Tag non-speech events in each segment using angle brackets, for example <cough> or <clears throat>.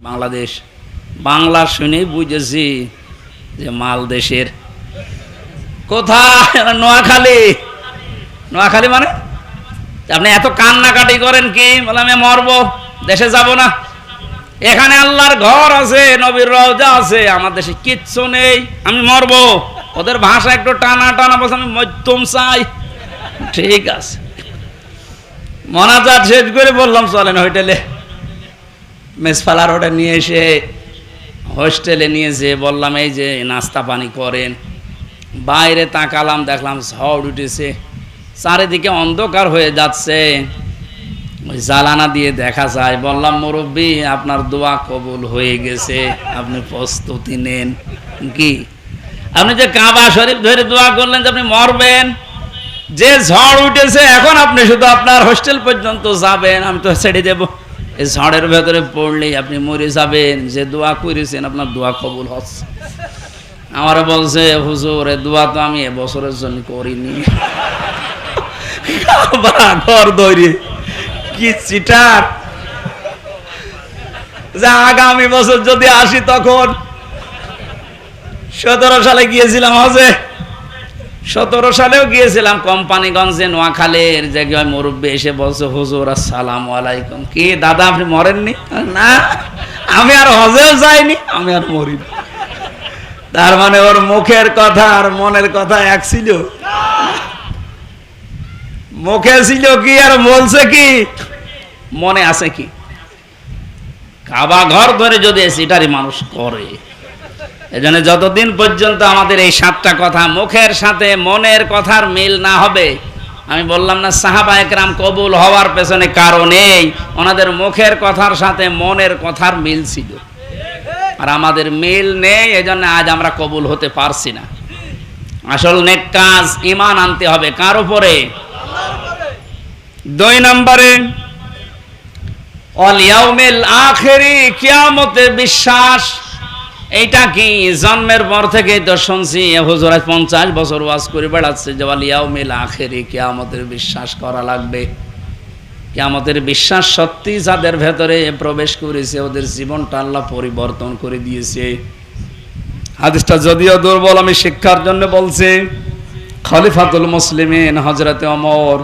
বাংলাদেশ। বাংলা শুনে বুঝেছি যে মাল দেশের। কোথায়? নোয়াখালী। নোয়াখালী মানে? আপনি এত কান্নাকাটি করেন কি? বলে আমি মরবো, দেশে যাব না। এখানে আল্লাহর ঘর আছে, নবীর রওজা আছে, আমার দেশে কিচ্ছু নেই, আমি মরবো। ওদের ভাষা একটু টানা টানা, বলছে, আমি মধ্যম চাই। ঠিক আছে। মনাজাত শেষ করে বললাম, চলেন হোটেলে। মেসফালার ওটা নিয়ে এসে হোস্টেলে নিয়ে যেয়ে বললাম, এই যে নাস্তা পানি করেন। বাইরে তাকালাম, দেখলাম ঝড় উঠেছে। চারিদিকে অন্ধকার হয়ে যাচ্ছে। ওই জ্বালানা দিয়ে দেখা যায়, বললাম, মুরব্বী, আপনার দোয়া কবুল হয়ে গেছে। আপনি প্রস্তুতি নেন। কি? আপনি যে কাবা শরীফ ধরে দোয়া করলেন যে আপনি মরবেন, যে ঝড় উঠেছে, এখন আপনি শুধু আপনার হোস্টেল পর্যন্ত যাবেন, আমি তো ছেড়ে দেব। এই ঝড়ের ভেতরে পড়লেই আপনি মরে যাবেন। যে দোয়া করেছেন আপনার দোয়া কবুল হচ্ছে। আমার বলছে, হুজুর, এ দোয়া তো আমি এবছরের জন্য করিনি। ঘর দৌড়ি কি চিটার? যে আগামী বছর যদি আসি তখন সতেরো সালে গিয়েছিলাম হজে। সতেরো সালেও গিয়েছিলাম কোম্পানিগঞ্জে নোয়াখালীর। জায়গায় মুরব্বী এসে বলছে, হুজুর, আসসালাম আলাইকুম। কি, দাদা, আপনি মরেননি? না, আমি আর হজেও যাইনি, আমি আর মরিনি তার মানে ওর মুখের কথা আর মনের কথা এক ছিল। মুখে ছিল কি আর বলছে কি? মনে আছে কি? কাবা ঘর ধরে যদি সিটারি মানুষ করে এজন্য যতদিন পর্যন্ত আমাদের এই সাতটা কথা মুখের সাথে, মনের কথার মিল না হবে, আমি বললাম না, সাহাবা একরাম কবুল হওয়ার পেছনে কারণেই ওনাদের মুখের কথার সাথে মনের কথার মিল ছিল। আর আমাদের মিল নেই, এজন্য আজ আমরা কবুল হতে পারছি না। আসল নেক কাজ ইমান আনতে হবে, কার উপরে? দুই নম্বরে, অল ইয়াউমিল আখেরি, কিয়ামতে বিশ্বাস এইটা কি? জন্মের পর থেকেই তো শুনছি হুজুর পঞ্চাশ বছর ওয়াজ করে বেড়াচ্ছে যে ইয়াউমিল আখেরি, কিয়ামতের বিশ্বাস করা লাগবে। কিয়ামতের বিশ্বাস সত্যি যাদের ভেতরে প্রবেশ করেছে, ওদের জীবনটা আল্লাহ পরিবর্তন করে দিয়েছে। হাদিসটা যদিও দুর্বল, আমি শিক্ষার জন্য বলছি, খলিফাতুল মুসলিমিন হজরতে অমর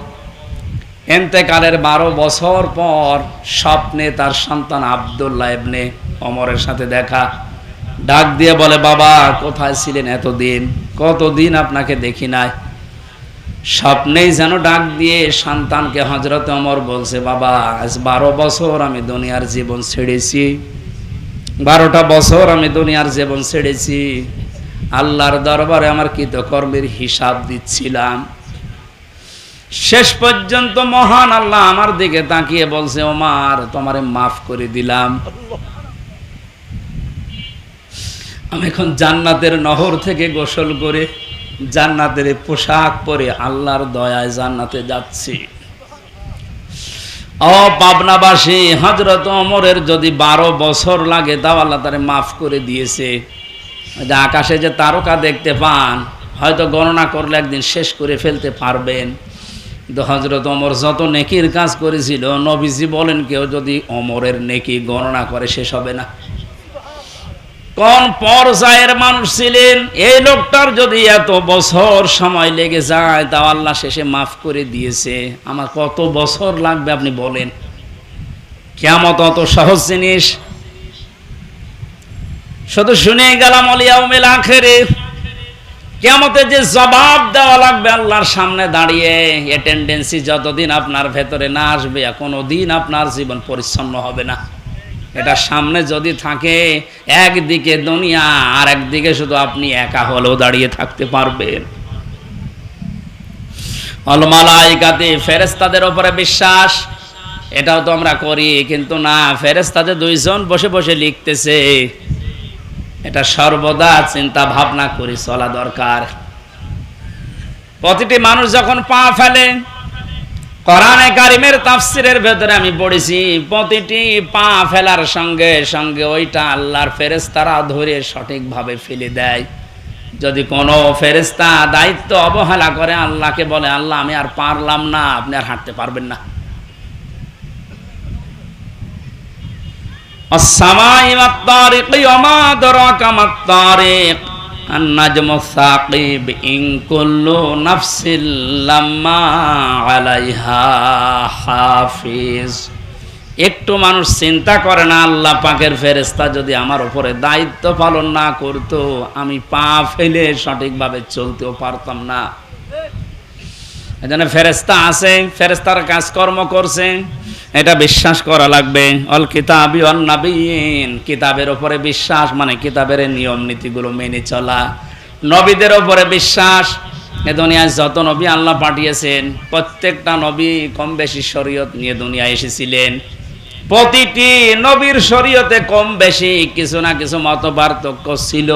এন্তেকালের বারো বছর পর স্বপ্নে তার সন্তান আবদুল্লাহ ইবনে অমরের সাথে দেখা। ডাক দিয়ে বলে, বাবা, কোথায় ছিলেন এতদিন? কতদিন আপনাকে দেখি নাই? স্বপ্নেই যেন ডাক দিয়ে সন্তানকে হজরত অমর বলছে, বাবা, আজ বারো বছর আমি দুনিয়ার জীবন ছেড়েছি। বারোটা বছর আমি দুনিয়ার জীবন ছেড়েছি। আল্লাহর দরবারে আমার কৃতকর্মের হিসাব দিচ্ছিলাম। শেষ পর্যন্ত মহান আল্লাহ আমার দিকে তাকিয়ে বলছে, ওমার, তোমারে মাফ করে দিলাম। আমি এখন জান্নাতের নহর থেকে গোসল করে জান্নাতের পোশাক পরে আল্লাহর দয়ায় জান্নাতে যাচ্ছি। ও পাবনাবাসী হজরত অমরের যদি বারো বছর লাগে, তাও আল্লাহ তারে মাফ করে দিয়েছে। যে আকাশে যে তারকা দেখতে পান, হয়তো গণনা করলে একদিন শেষ করে ফেলতে পারবেন। কিন্তু হজরত অমর যত নেকির কাজ করেছিল, নবীজি বলেন কেউ যদি অমরের নেকি গণনা করে, শেষ হবে না। কোন পর্যায়ের মানুষ ছিলেন? এই লোকটার যদি এত বছর সময় লেগে যায়, তাও আল্লাহ শেষে মাফ করে দিয়েছে। আমার কত বছর লাগবে আপনি বলেন। কেমত অত সহজ জিনিস। শুধু শুনে গেলাম অলিয়াউমেল আখেরে। কেমতে যে জবাব দেওয়া লাগবে আল্লাহর সামনে দাঁড়িয়ে, এ যতদিন আপনার ভেতরে না আসবে কোনো দিন আপনার জীবন পরিচ্ছন্ন হবে না। এটা সামনে যদি থাকে, একদিকে দুনিয়া আর একদিকে শুধু আপনি একা হলেও দাঁড়িয়ে থাকতে পারবেন। অলমালাইকাতে ফেরেস্তাদের ওপরে বিশ্বাস, এটাও তো আমরা করি, কিন্তু না ফেরেস্তাদের দুইজন বসে বসে লিখতেছে, এটা সর্বদা চিন্তা ভাবনা করে, চলা দরকার। প্রতিটি মানুষ যখন পা ফেলে কোরআনে কারিমের তাফসিরের ভেতরে আমি পড়েছি, প্রতিটি পা ফেলার সঙ্গে সঙ্গে ওইটা আল্লাহর ফেরেস্তারা ধরে সঠিকভাবে ফেলে দেয়। যদি কোনো ফেরেস্তা দায়িত্ব অবহেলা করে, আল্লাহকে বলে, আল্লাহ, আমি আর পারলাম না, আপনি আর হাঁটতে পারবেন না। অসামাই মাত্তারিক অমাদরক মাত্তারিক। النجم الثاقب إن كل نفس لما عليها حافظ একটু মানুষ চিন্তা করে না আল্লাহ পাকের ফেরেস্তা যদি আমার উপরে দায়িত্ব পালন না করতো আমি পা ফেলে সঠিকভাবে চলতেও পারতাম না এজন্য ফেরেস্তা আছে ফেরেস্তার কাজকর্ম করছে এটা বিশ্বাস করা লাগবে। অল কিতাবি অল নাবিয়িন কিতাবের উপরে বিশ্বাস মানে কিতাবের নিয়ম নীতিগুলো মেনে চলা। নবীদের উপরে বিশ্বাস। এ দুনিয়ায় যত নবী আল্লাহ পাঠিয়েছেন, প্রত্যেকটা নবী কম বেশি শরীয়ত নিয়ে দুনিয়ায় এসেছিলেন। প্রতিটি নবীর শরীয়তে কম বেশি কিছু না কিছু মত পার্থক্য ছিল।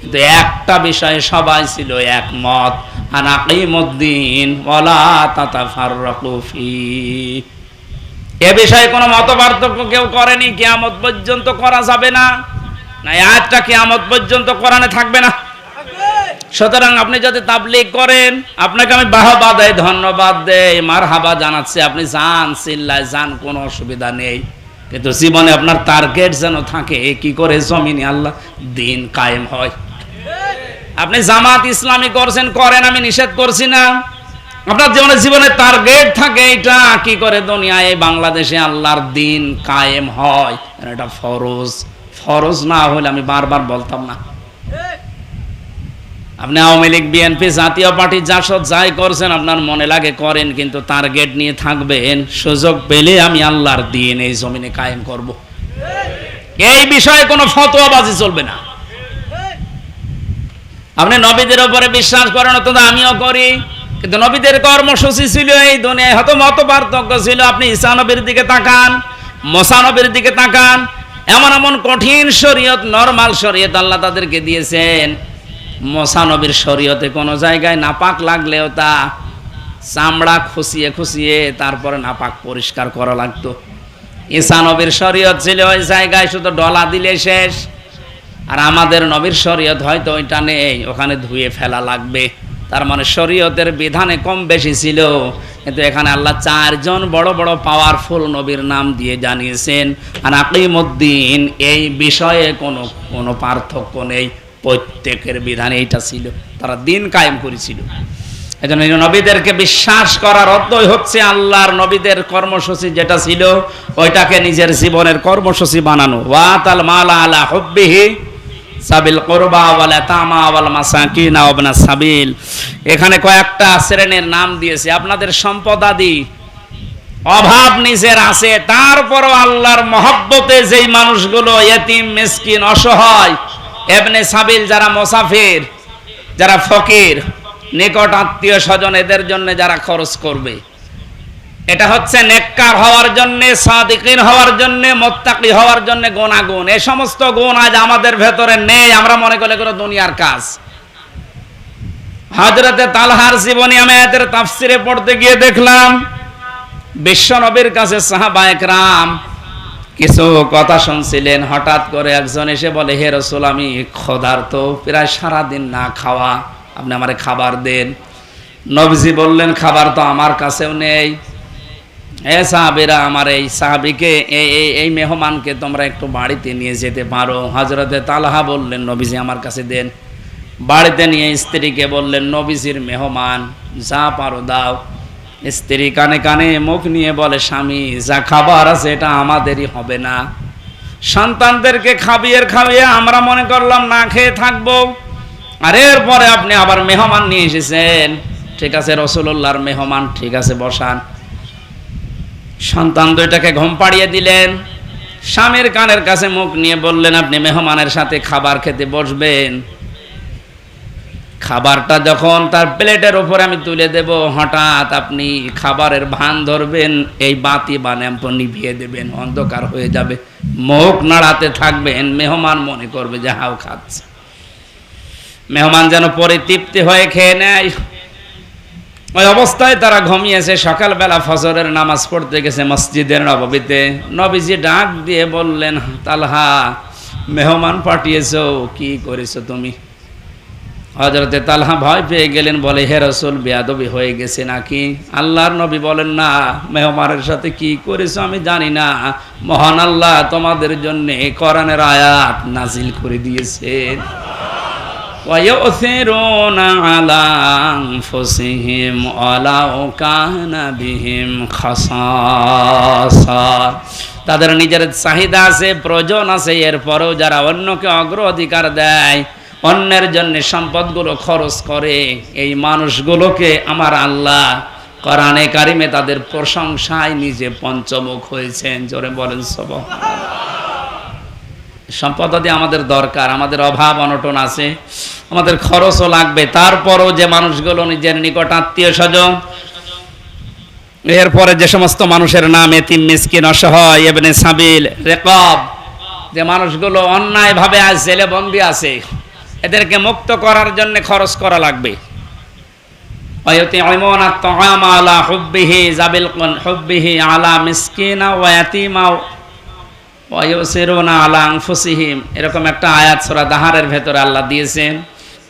কিন্তু একটা বিষয়ে সবাই ছিল একমত। আনাকিমুদ্দিন ওয়ালা তাতাফাররাকু ফি। এ বিষয়ে কোনো মত পার্থক্য কেউ করেনি, কিয়ামত পর্যন্ত করা যাবে না। না আয়াতটা কিয়ামত পর্যন্ত কোরআনে থাকবে না। সুতরাং আপনি যদি তাবলিগ করেন, আপনাকে আমি বাহবা দেয় ধন্যবাদ দেই মার হাবা জানাচ্ছি, আপনি যান, চিল্লায় যান, কোনো অসুবিধা নেই। কিন্তু জীবনে আপনার টার্গেট যেন থাকে কি করে জমিনে আল্লাহ দিন কায়েম হয়? আপনি জামাত ইসলামী করছেন, করেন, আমি নিষেধ করছি না। আপনার জীবনে জীবনে টার্গেট থাকে এটা, কি করে দুনিয়ায়? বাংলাদেশে আল্লাহর দিন কায়েম হয়। এটা ফরজ। ফরজ না হলে আমি বারবার বলতাম না। আপনি Awami League BNP Jatiya party, Jasad যাই করছেন, আপনার মনে লাগে করেন, কিন্তু টার্গেট নিয়ে থাকবেন, সুযোগ পেলে আমি আল্লাহর দিন এই জমিনে কায়েম করব। এই বিষয়ে কোনো ফতোয়াবাজি চলবে না। আপনি নবীদের উপরে বিশ্বাস করেন তো আমিও করি। কিন্তু নবীদের কর্মসূচি ছিল এই দুনিয়ায় হয়তো মত পার্থক্য ছিল। আপনি ঈসা নবীর দিকে তাকান, মোসা নবীর দিকে তাকান, এমন এমন কঠিন শরীয়ত, নরমাল শরীয়ত আল্লাহ তাদেরকে দিয়েছেন। মোসা নবীর শরীয়তে কোনো জায়গায় নাপাক লাগলেও তা চামড়া খুশিয়ে খুশিয়ে তারপরে নাপাক পরিষ্কার করা লাগতো। ঈসা নবীর শরীয়ত ছিল ওই জায়গায় শুধু ডলা দিলে শেষ। আর আমাদের নবীর শরীয়ত হয়তো ওইটা নেই, ওখানে ধুয়ে ফেলা লাগবে। তার মানে শরীয়তের বিধানে কম বেশি ছিল। কিন্তু এখানে আল্লাহ চারজন বড় বড় পাওয়ারফুল নবীর নাম দিয়ে জানিয়েছেন আর আকিমুদ্দিন এই বিষয়ে কোনো কোনো পার্থক্য নেই। প্রত্যেকের বিধানে এইটা ছিল। তারা দিন কায়েম করেছিল। এই নবীদেরকে বিশ্বাস করার অর্থই হচ্ছে আল্লাহর নবীদের কর্মসূচি যেটা ছিল, ওইটাকে নিজের জীবনের কর্মসূচি বানানো। ওয়াতাল মালা আলা হব্বিহি সাবিল কোরবা ওয়ালা তামা ওয়াল মাসাকিন ওয়াবনা সাবিল। এখানে কয়েকটা শ্রেণির নাম দিয়েছে। আপনাদের সম্পদাদি অভাব নিজের আছে। তারপরও আল্লাহর মহব্বতে যেই মানুষগুলো এতিম, মিসকিন, অসহায়, এবনে সাবিল যারা মোসাফির, যারা ফকির, নিকট আত্মীয় স্বজন, এদের জন্য যারা খরচ করবে। এটা হচ্ছে নেককার হওয়ার জন্য, সাদিকিন হওয়ার জন্য, মোত্তাকি হওয়ার জন্য গুণাগুণ এই সমস্ত গুণ আজ আমাদের ভেতরে নেই, আমরা মনে করে করে দুনিয়ার কাজ। হজরতে তালহার জীবনী আমি এদের তাফসিরে পড়তে গিয়ে দেখলাম, বিশ্ব নবীর কাছে সাহাবা একরাম কিছু কথা শুনছিলেন, হঠাৎ করে একজন এসে বলে, হে রসুল, আমি ক্ষুধার্ত প্রায় সারাদিন না খাওয়া, আপনি আমারে খাবার দেন। নবজি বললেন, খাবার তো আমার কাছেও নেই। এ সাহাবিরা, আমার এই সাহাবিকে এই এই মেহমানকে তোমরা একটু বাড়িতে নিয়ে যেতে পারো। হজরতে তালহা বললেন, নবীজি আমার কাছে দেন। বাড়িতে নিয়ে স্ত্রীকে বললেন, নবীজির মেহমান, যা পারো দাও। স্ত্রী কানে কানে মুখ নিয়ে বলে, স্বামী, যা খাবার আছে এটা আমাদেরই হবে না। সন্তানদেরকে খাবিয়ে খাবিয়ে আমরা মনে করলাম, না খেয়ে থাকব। আর এরপরে আপনি আবার মেহমান নিয়ে এসেছেন। ঠিক আছে রসুল্লাহর মেহমান, ঠিক আছে, বসান। সন্তান দুইটাকে ঘুম পাড়িয়ে দিলেন। স্বামীর কানের কাছে মুখ নিয়ে বললেন, আপনি মেহমানের সাথে খাবার খেতে বসবেন। খাবারটা যখন তার প্লেটের উপরে আমি তুলে দেব, হঠাৎ আপনি খাবারের ভান ধরবেন, এই বাতি বা নিভিয়ে দেবেন, অন্ধকার হয়ে যাবে। মুখ নাড়াতে থাকবেন, মেহমান মনে করবে যে হাও খাচ্ছে। মেহমান যেন পরে তৃপ্তি হয়ে খেয়ে নেয়। ওই অবস্থায় তারা ঘুমিয়েছে, সকালবেলা ফজরের নামাজ পড়তে গেছে মসজিদের নববীতে। নবীজি ডাক দিয়ে বললেন, তালহা, মেহমান পাঠিয়েছ, কি করেছ তুমি? হজরতে তালহা ভয় পেয়ে গেলেন, বলে, হে রসুল, বেয়াদবি হয়ে গেছে নাকি? আল্লাহর নবী বলেন, না, মেহমানের সাথে কি করেছ আমি জানি না। মহান আল্লাহ তোমাদের জন্যে কোরআনের আয়াত নাজিল করে দিয়েছেন। ويؤثرون على أنفسهم ولو كان بهم خصاصة তাদের নিজের চাহিদা আছে প্রয়োজন আছে এরপরেও যারা অন্যকে অগ্রাধিকার দেয় অন্যের জন্য সম্পদগুলো খরচ করে এই মানুষগুলোকে আমার আল্লাহ কোরআনে কারিমে তাদের প্রশংসায় নিজে পঞ্চমুখ হয়েছেন জোরে বলেন সব সম্পদাদি আমাদের দরকার, আমাদের অভাব অনটন আছে, আমাদের খরচও লাগবে। তারপরও যে মানুষগুলো নিজের নিকট আত্মীয় স্বজন, এরপরে যে সমস্ত মানুষের নাম এতিম, মিসকিন, অসহায় এবনে সাবিল, রেকব, যে মানুষগুলো অন্যায়ভাবে আজ জেলে বন্দি আছে, এদেরকে মুক্ত করার জন্য খরচ করা লাগবে। আলা হুব্বিহি জাবিল হুব্বিহি আলা মিসকিনা ওয়াতিমা আলা এরকম একটা আয়াত সোরা দাহারের ভেতরে আল্লাহ দিয়েছেন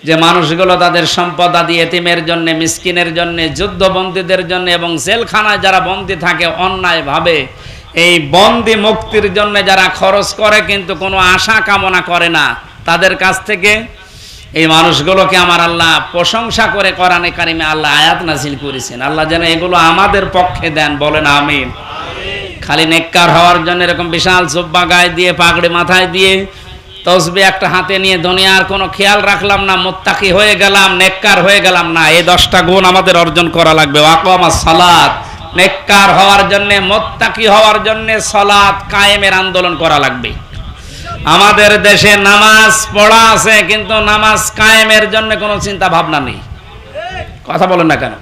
যে মানুষগুলো তাদের সম্পদ আদি এতিমের জন্য, মিসকিনের জন্য, যুদ্ধবন্দীদের জন্য এবং জেলখানায় যারা বন্দী থাকে অন্যায়ভাবে, এই বন্দি মুক্তির জন্য যারা খরচ করে কিন্তু কোনো আশা কামনা করে না, তাদের কাছ থেকে এই মানুষগুলোকে আমার আল্লাহ প্রশংসা করে করানে কারিমে আল্লাহ আয়াত নাসিল করেছেন। আল্লাহ যেন এগুলো আমাদের পক্ষে দেন, বলেন আমিন। খালি নেককার হওয়ার জন্য এরকম বিশাল জব্বা গায়ে দিয়ে, পাগড়ি মাথায় দিয়ে তসবি একটা হাতে নিয়ে দুনিয়ার কোনো খেয়াল রাখলাম না, মোত্তাকি হয়ে গেলাম, নেককার হয়ে গেলাম না। এই দশটা গুণ আমাদের অর্জন করা লাগবে। ওয়াকমা সালাত। নেককার হওয়ার জন্য, মোত্তাকি হওয়ার জন্য সলাৎ কায়েমের আন্দোলন করা লাগবে। আমাদের দেশে নামাজ পড়া আছে, কিন্তু নামাজ কায়েমের জন্য কোনো চিন্তা ভাবনা নেই। কথা বলেন না কেন?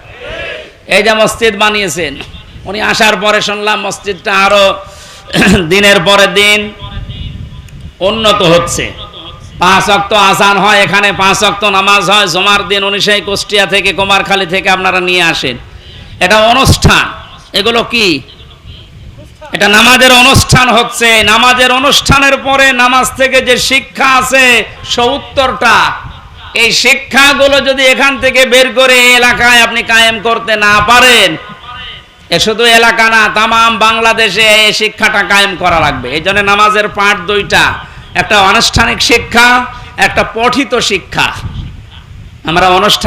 এই যে মসজিদ বানিয়েছেন উনি আসার পরে শুনলাম মসজিদটা আরও <clears throat> দিনের পরে দিন উন্নত হচ্ছে। পাঁচ অক্ত আসান হয়, এখানে পাঁচ অক্ত নামাজ হয়, জমার দিন উনি সেই কুষ্টিয়া থেকে, কুমারখালী থেকে আপনারা নিয়ে আসেন। এটা অনুষ্ঠান। এগুলো কি? এটা নামাজের অনুষ্ঠান হচ্ছে। নামাজের অনুষ্ঠানের পরে নামাজ থেকে যে শিক্ষা আছে, সত্তরটা। এই শিক্ষাগুলো যদি এখান থেকে বের করে এলাকায় আপনি কায়েম করতে না পারেন এ শুধু এলাকা না, তামাম বাংলাদেশে এই শিক্ষাটা কায়েম করা লাগবে। এই জন্য নামাজের পাঠ দুইটা, একটা আনুষ্ঠানিক শিক্ষা, একটা পঠিত শিক্ষা। আমরা অনুষ্ঠান